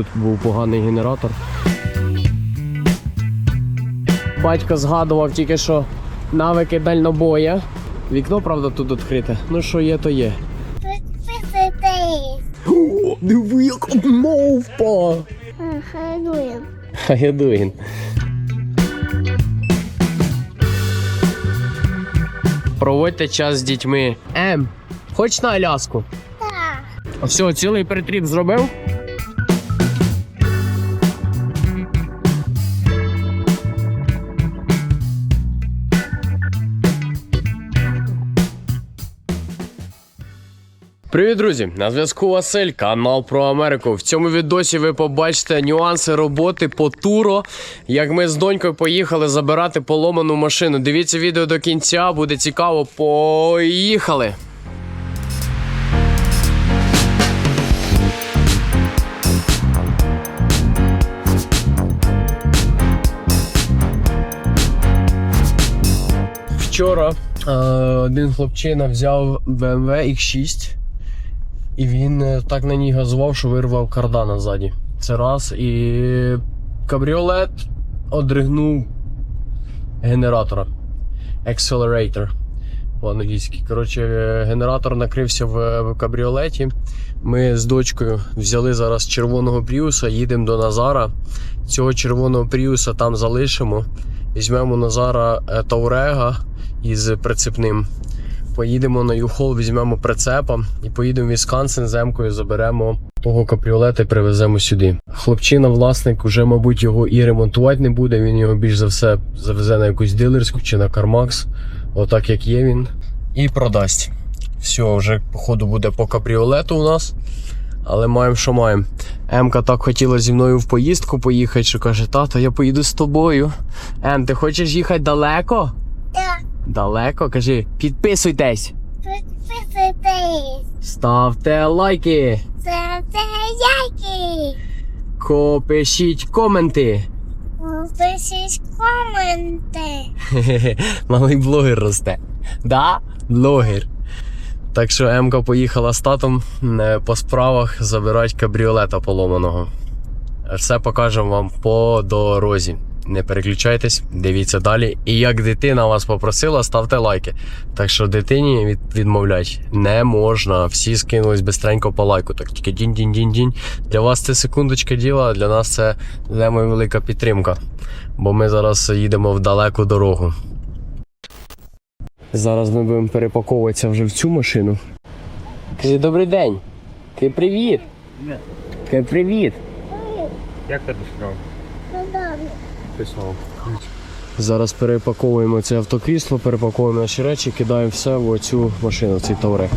Тут був поганий генератор. Батько згадував тільки що навики дальнобоя. Вікно, правда, тут відкрите. Ну що є, то є. О, диви, як мовпа! Хайдуємо. How? Проводьте час з дітьми. Ем, хоч на Аляску. Так. А все, цілий перетріп зробив? Привіт, друзі! На зв'язку Василь, канал про Америку. В цьому відосі ви побачите нюанси роботи по туро. Як ми з донькою поїхали забирати поломану машину. Дивіться відео до кінця, буде цікаво. Поїхали! Вчора е, один хлопчина взяв BMW X6 і він е, так на ній газував, що вирвав кардана ззаді. Це раз. І кабріолет одригнув генератора. Accelerator по-англійськи. Коротше, е, генератор накрився в, в кабріолеті. Ми з дочкою взяли зараз червоного пріуса, їдемо до Назара. Цього червоного пріуса там залишимо. Візьмемо Назара е, Таурега із прицепним. Поїдемо на Юхол, візьмемо прицепа і поїдемо в Вісконсин з емкою, заберемо того капріолета і привеземо сюди. Хлопчина, власник, уже, мабуть, його і ремонтувати не буде. Він його більш за все завезе на якусь дилерську чи на Кармакс, отак як є він, і продасть. Все, вже, походу, буде по капріолету у нас. Але маємо, що маємо. Емка так хотіла зі мною в поїздку поїхати, що каже, тато, я поїду з тобою. Ем, ти хочеш їхати далеко? Так. Далеко? Кажи, підписуйтесь, Підписуйтесь. ставте лайки, Це це яйки. ко- коменти. Пишіть коменти. Хе-хе-хе, Малий блогер росте. Да? Блогер. Так що Емка поїхала з татом е, по справах забирати кабріолета поломаного. Все покажемо вам по дорозі. Не переключайтесь, дивіться далі. І як дитина вас попросила, ставте лайки. Так що дитині від, відмовлять не можна. Всі скинулись бистренько по лайку. Так тільки дінь-дінь-дінь-дінь. Для вас це секундочка діла, а для нас це лемо велика підтримка. Бо ми зараз їдемо в далеку дорогу. Зараз ми будемо перепаковуватися вже в цю машину. Кажи добрий день. Кажи привіт. Кажи привіт. Як ти справа? Добре. Зараз перепаковуємо це автокрісло, перепаковуємо наші речі, кидаємо все в оцю машину, в цей тауре.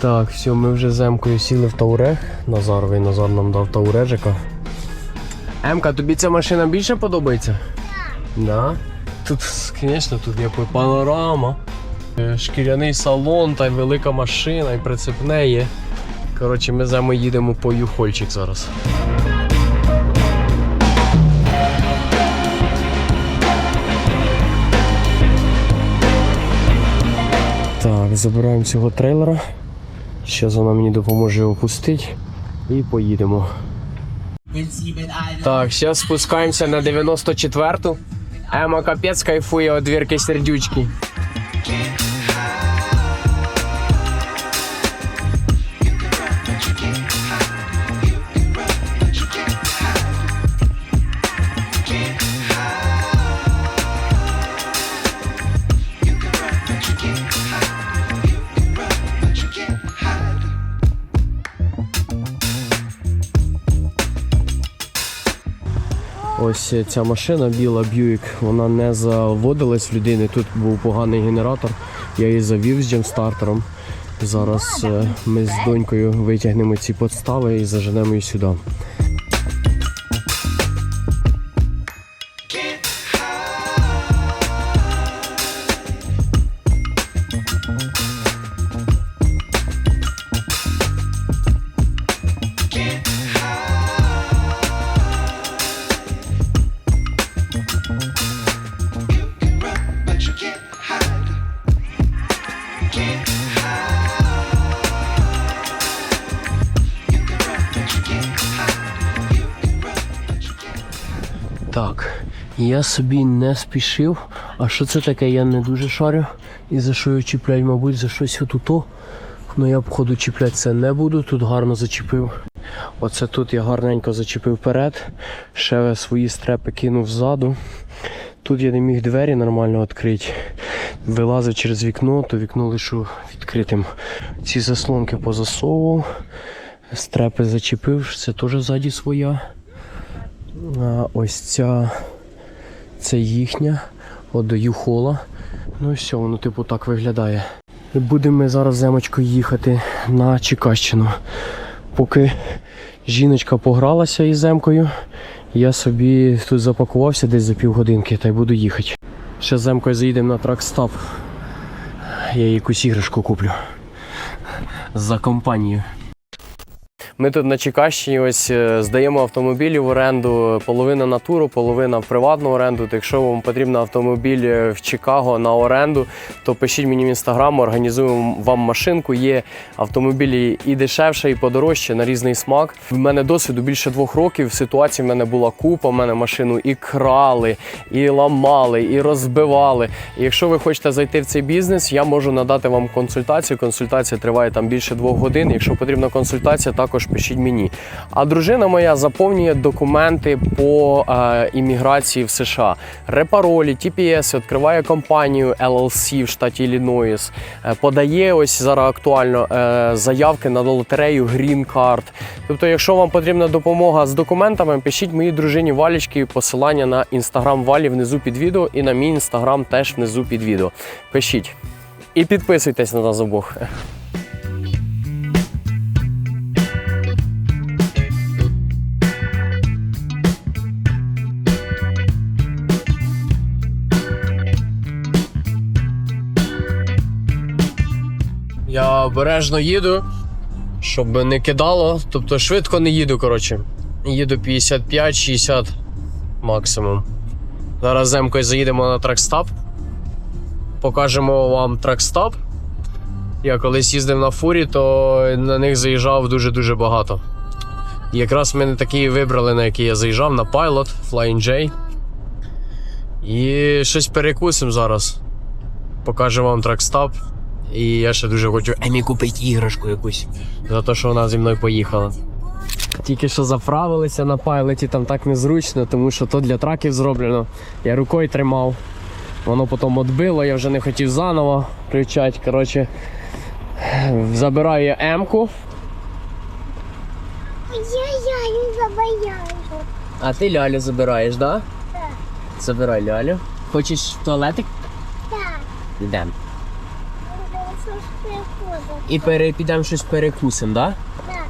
Так, все, ми вже з Емкою сіли в Таурег. Назаровий Назар нам дав Таурежика. Емка, тобі ця машина більше подобається? Так. Да? Тут, звісно, тут є панорама, е, шкіряний салон, та й велика машина, і прицепне є. Коротше, ми з Емою їдемо по юхольчик зараз. Так, забираємо цього трейлера. Зараз вона мені допоможе його пустити. І поїдемо. Так, зараз спускаємося на 94-ту. Ема капець кайфує від двірки сердючки. Ось ця машина біла Buick, вона не заводилась в людини. Тут був поганий генератор. Я її завів з джемстартером. Зараз е, ми з донькою витягнемо ці подстави і заженемо її сюди. Так, я собі не спішив. А що це таке, я не дуже шарю. І за що я чіпляю, мабуть, за щось отуто. Ну я походу чіплятися не буду, тут гарно зачепив. Оце тут я гарненько зачепив вперед, ще свої стрепи кинув ззаду. Тут я не міг двері нормально відкрити. Вилазив через вікно, то вікно лишу відкритим. Ці заслонки позасовував, стрепи зачепив, це теж ззаді своя. Ось ця це їхня, от до Юхола. Ну і все, воно типу так виглядає. Будемо ми зараз земочкою їхати на Чекащину. Поки жіночка погралася із земкою, я собі тут запакувався десь за півгодинки та й буду їхати. Ще земкою заїдемо на тракстап. Я якусь іграшку куплю. За компанію. Ми тут на Чекащині ось е, здаємо автомобілі в оренду. Половина на туру, половина в приватну оренду. То Якщо вам потрібен автомобіль е, в Чикаго на оренду, то пишіть мені в інстаграм, організуємо вам машинку. Є автомобілі і дешевше, і подорожче на різний смак. В мене досвіду більше двох років. Ситуацій в мене була купа. В мене машину і крали, і ламали, і розбивали. І якщо ви хочете зайти в цей бізнес, я можу надати вам консультацію. Консультація триває там більше двох годин. Якщо потрібна консультація, також пишіть мені. А дружина моя заповнює документи по е, імміграції в США. Репаролі, TPS, відкриває компанію LLC в штаті Іллінойс, е, подає ось зараз актуально е, заявки на лотерею Green Card. Тобто, якщо вам потрібна допомога з документами, пишіть моїй дружині Валічки посилання на інстаграм Валі внизу під відео і на мій інстаграм теж внизу під відео. Пишіть. І підписуйтесь на нас обох. Обережно їду, щоб не кидало. Тобто швидко не їду, коротше. Їду 55-60 максимум. Зараз земкою заїдемо на тракстап. Покажемо вам тракстап. Я колись їздив на фурі, то на них заїжджав дуже-дуже багато. І якраз мене такий вибрали, на який я заїжджав, на Pilot, Flying J. І щось перекусимо зараз. Покажу вам тракстап. І я ще дуже хочу Емі купити іграшку якусь. За те, що вона зі мною поїхала. Тільки що заправилися на пайлеті, там так незручно, тому що то для траків зроблено. Я рукою тримав. Воно потім відбило, я вже не хотів заново включати. Коротше, забираю я М-ку, Я-я, не забояю. а ти лялю забираєш, да? Так. Забирай лялю. Хочеш в туалетик? Так. Йдемо. І пере, підемо щось перекусимо, да? Так.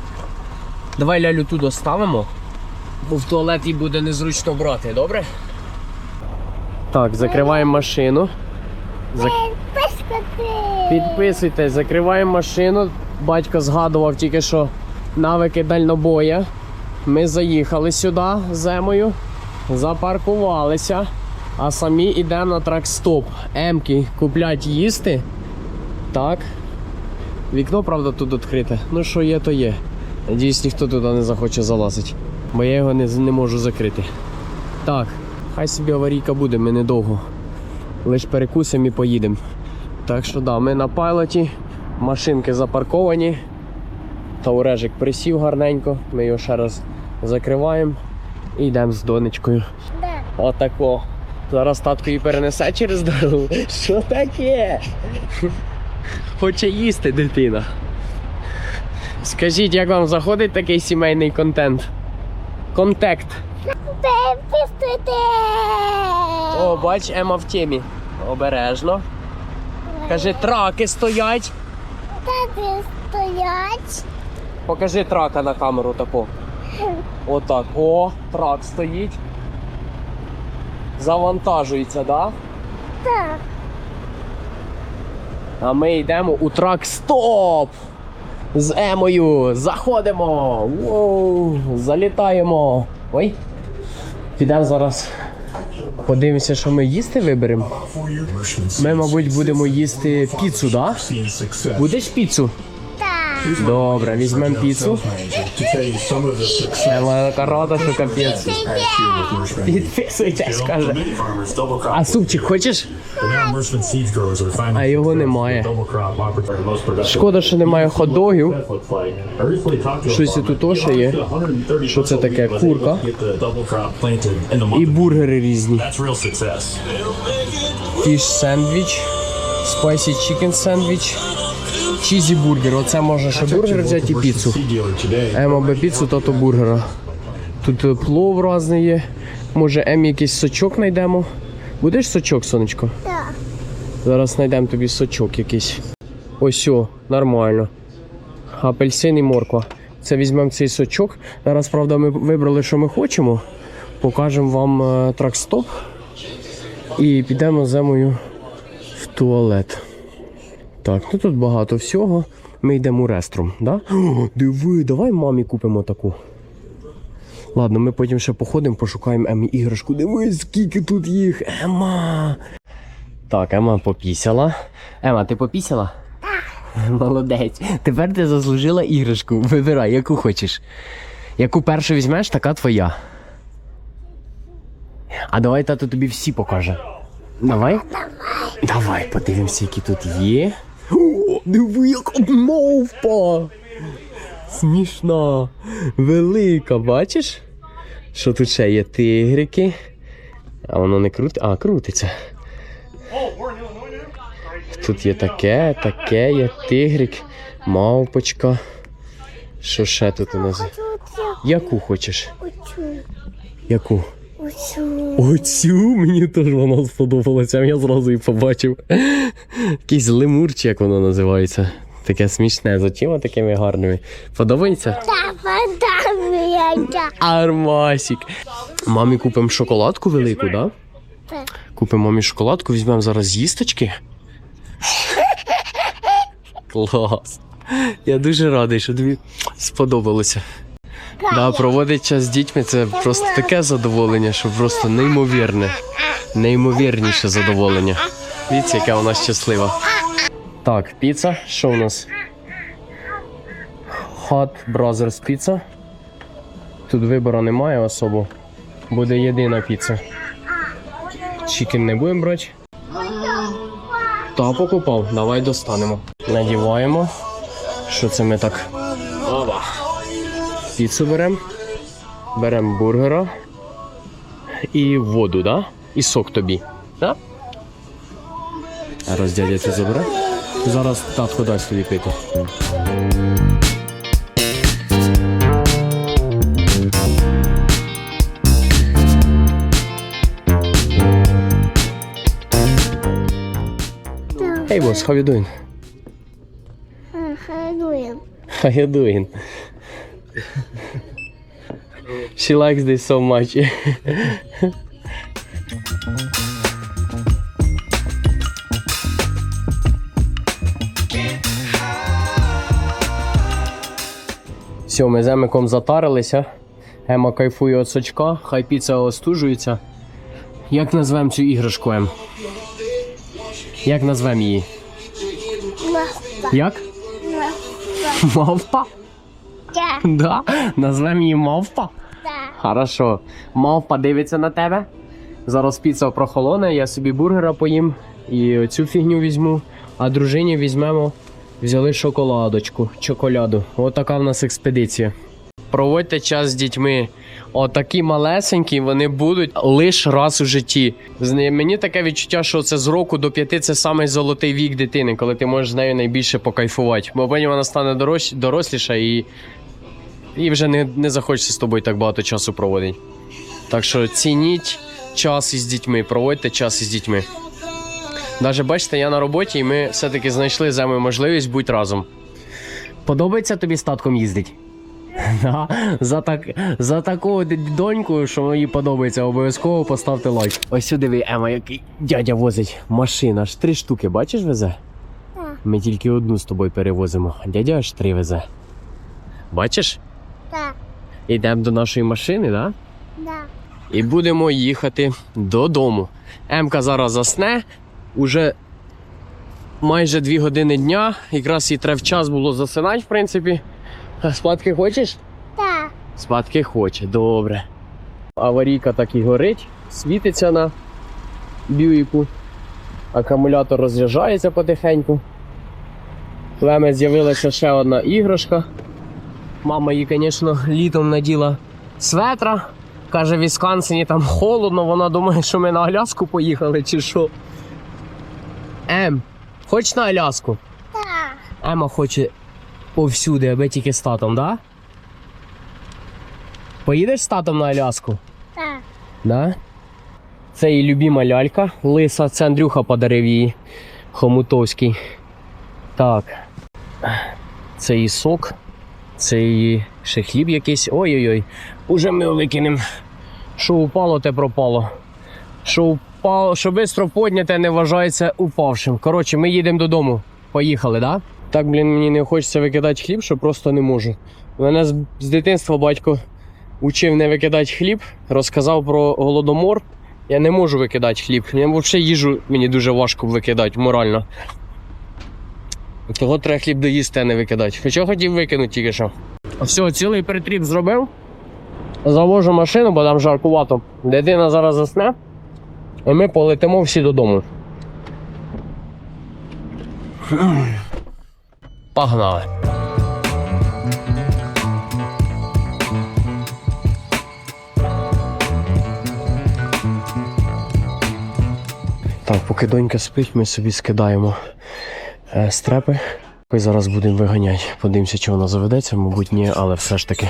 Давай лялю тут оставимо, бо в туалет їй буде незручно брати, добре? Так, закриваємо машину. Зак... Підписуйтесь, закриваємо машину. Батько згадував тільки що навики дальнобоя. Ми заїхали сюди земою, запаркувалися, а самі йдемо на тракстоп. Емки куплять їсти. Так. Вікно, правда, тут відкрите. Ну, що є, то є. Надіюсь, ніхто туди не захоче залазити. Бо я його не, не можу закрити. Так, хай собі аварійка буде, ми недовго. Лиш перекусимо і поїдемо. Так що да, ми на пайлоті, машинки запарковані. Таурежик присів гарненько, ми його ще раз закриваємо і йдемо з донечкою. Да. Отако. Зараз татко її перенесе через дорогу. Що таке? Хоче їсти дитина. Скажіть, як вам заходить такий сімейний контент? Контект. О, бач, Ема в темі. Обережно. Каже, траки стоять. Тади стоять. Покажи трака на камеру таку. Отак. О, трак стоїть. Завантажується, да? Так. А ми йдемо у трак стоп! З Емою. Заходимо. Воу, залітаємо. Ой. Підемо зараз. Подивимося, що ми їсти виберемо. Ми, мабуть, будемо їсти піцу, да? Будеш піцу? Добре, візьмемо піцу. Ема така рада, що капець. Підписуйтесь, каже. А супчик хочеш? А його немає. Шкода, що немає хот-догів. Щось тут теж є. Що це таке? Курка. І бургери різні. Фіш сендвіч, спайсі чікен сендвіч, чізі бургер. Оце можна ще бургер взяти і піцу. Ема піцу, то то бургера. Тут е, плов різний є. Може, Ем якийсь сочок знайдемо. Будеш сочок, сонечко? Так. Зараз знайдемо тобі сочок якийсь. Ось о, нормально. Апельсин і морква. Це візьмемо цей сочок. Зараз, правда, ми вибрали, що ми хочемо. Покажемо вам е, трак-стоп. І підемо з Емою в туалет. Так, ну тут багато всього. Ми йдемо у реструм, да? О, диви, давай мамі купимо таку. Ладно, ми потім ще походимо, пошукаємо Емі іграшку. Дивись, скільки тут їх. Ема. Так, Ема попісяла. Ема, ти попісяла? Молодець. Тепер ти заслужила іграшку. Вибирай, яку хочеш. Яку першу візьмеш, така твоя. А давай тато тобі всі покаже. Давай? Давай, подивимося, які тут є. О, диви, яка мовпа! Смішна, велика, бачиш? Що тут ще є тигрики? А воно не крутить. А, крутиться. Тут є таке, таке, є тигрик, мавпочка. Що ще тут у нас? Яку хочеш? Яку? Оцю. Оцю мені теж вона сподобалася, я зразу і побачив. Якийсь лемур, чи як воно називається. Таке смішне, з очима такими гарними. Подобається? Армасік. Мамі купимо шоколадку велику, да? Купимо мамі шоколадку, візьмемо зараз їсточки. Клас. Я дуже радий, що тобі сподобалося. Да, проводити час з дітьми це просто таке задоволення, що просто неймовірне. Неймовірніше задоволення. Дивіться, яка вона щаслива. Так, піца. Що у нас? Hot Brothers Pizza. Тут вибору немає особо. Буде єдина піца. Чікен не будемо брати. Та покупав, давай достанемо. Надіваємо. Що це ми так? Піцу беремо. Беремо бургера. І воду, да? І сок тобі. Да? А раз дядя це забере. Зараз татко дасть тобі пити. Hey boss, how you doing? Гадуємо. How you doing? she likes this so much. Все, ми з Емиком затарилися. Ема кайфує від сочка, хай піца остужується. Як назвемо цю іграшку, Ем? Як назвемо її? Як? Мавпа? Так. Да? Назвемо її мавпа? Так. Хорошо. Мавпа дивиться на тебе. Зараз піца прохолоне, я собі бургера поїм і цю фігню візьму. А дружині візьмемо. Взяли шоколадочку, чоколяду. Отака в нас експедиція. Проводьте час з дітьми. Отакі малесенькі вони будуть лише раз у житті. Мені таке відчуття, що це з року до п'яти це самий золотий вік дитини, коли ти можеш з нею найбільше покайфувати. Бо потім вона стане дорож... доросліша і, і вже не, не захочеться з тобою так багато часу проводити. Так що цініть час із дітьми, проводьте час із дітьми. Навіть бачите, я на роботі, і ми все-таки знайшли з Емою можливість бути разом. Подобається тобі з татком їздить? Да, за, так, за таку доньку, що їй подобається, обов'язково поставте лайк. Ось сюди диви, Ема, який дядя возить машина. Аж три штуки, бачиш, везе? Ми тільки одну з тобою перевозимо, а дядя аж три везе. Бачиш? Так. Йдемо до нашої машини, да? Да. І будемо їхати додому. Емка зараз засне, уже майже дві години дня. Якраз і треба час було засинати, в принципі. Спадки хочеш? Так. Спадки хоче, добре. Аварійка так і горить, світиться на бюїку. Акумулятор розряджається потихеньку. Мене з'явилася ще одна іграшка. Мама їй, звісно, літом наділа светра. Каже, в Вісконсині там холодно, вона думає, що ми на Аляску поїхали чи що. Ем, хочеш на Аляску? Так. Ема хоче повсюди, аби тільки з татом, да? Поїдеш з татом на Аляску? Так. Да? Це її любима лялька. Лиса, це Андрюха подарив її. Хомутовський. Так. Це її сок. Це її ще хліб якийсь. Ой-ой-ой. Уже ми викинемо. Що упало, те пропало. Що упало, що швидко подняте, не вважається упавшим. Коротше, ми їдемо додому. Поїхали, да? Так, блін, мені не хочеться викидати хліб, що просто не можу. Мене з, з дитинства батько учив не викидати хліб, розказав про голодомор. Я не можу викидати хліб. Я взагалі їжу мені дуже важко викидати морально. Того треба хліб доїсти, а не викидати. Хоча хотів викинути тільки що. Все, цілий перетріб зробив. Завожу машину, бо там жаркувато. Дитина зараз засне. І ми полетимо всі додому. Погнали. Так, поки донька спить, ми собі скидаємо стрепи. Ми зараз будемо виганяти. Подивимося, чи вона заведеться, мабуть, ні, але все ж таки.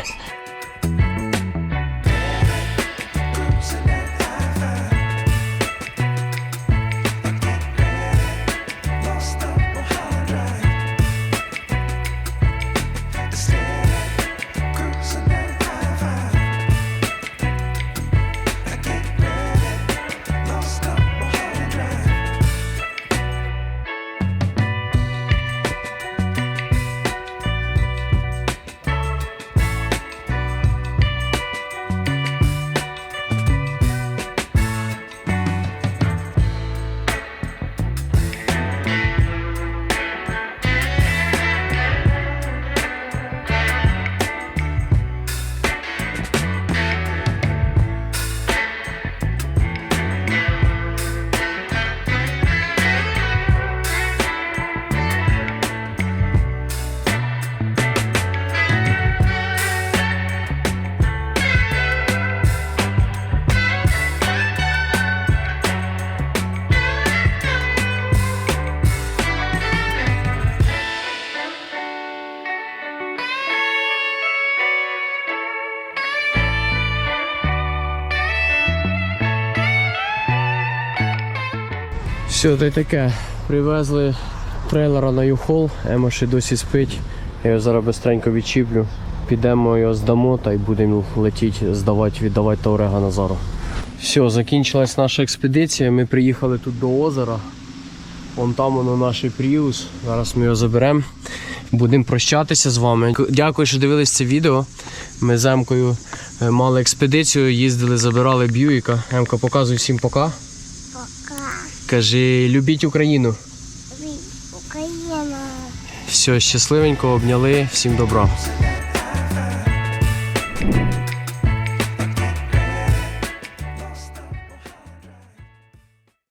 Все, то й таке. Привезли трейлера на Юхол, Ема ще досі спить. Я його зараз бистренько відчіплю. Підемо його здамо та й будемо летіти, здавати, віддавати Таурега Назару. Все, закінчилась наша експедиція. Ми приїхали тут до озера. Вон там воно наш Пріус. Зараз ми його заберемо. Будемо прощатися з вами. Дякую, що дивились це відео. Ми з Емкою е, мали експедицію, їздили, забирали Б'юіка. Емка, показуй всім пока. Кажи, любіть Україну. Україна. Все, щасливенько обняли, всім добра.